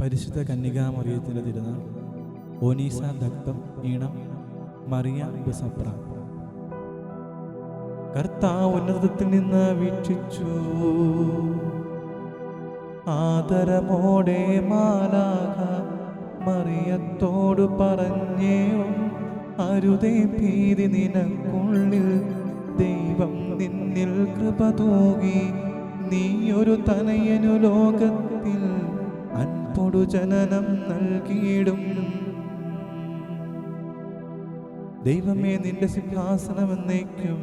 പരിശുദ്ധ കന്യകാമറിയത്തിന്റെ തിരുനാൾ. ഒനീസ ദക്തം ഈണം മറിയ ബസപ്ര. കർത്താവ് ഉന്നതത്തിൽ നിന്ന് വീക്ഷിച്ചു. ആദരമോടെ മാലാക മറിയത്തോട് പറഞ്ഞേ അരുതേ ഭീതി നിനക്കുള്ളിൽ ദൈവം നിന്നിൽ കൃപ തൂകി നീയൊരു തനയനു ലോകത്തിൽ അൻപൊടു ജനനം നൽകിയിടും. ദൈവമേ നിന്റെ സിംഹാസനം എന്നേക്കും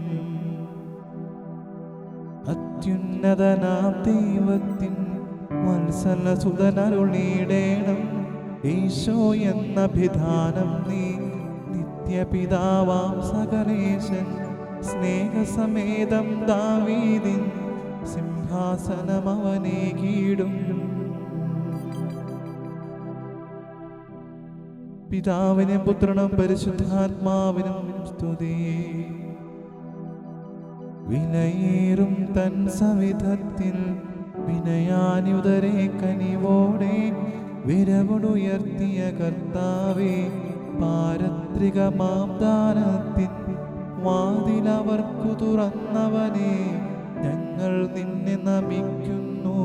അത്യുന്നതനാം ദൈവത്തിൻ വത്സല സുതനരുളിയിടേണം ഈശോ എന്ന വിധാനം നീ നിത്യപിതാവാം സകലേശൻ. സ്നേഹസമേതം ദാവീതിൻ സിംഹാസനം അവനെ കീടും പിതാവിനും പുത്രനും പരിശുദ്ധാത്മാവിനും സ്തുതി. വിനയേറും തൻ സവിധത്തിൽ വിനയാനുതരെ കനിവോടെ വിരവുടുയർത്തിയ കർത്താവേ പാരത്രിക ദാനത്തിൻ വാതിലവർക്കു തുറന്നവനെ ഞങ്ങൾ നിന്നെ നമിക്കുന്നു.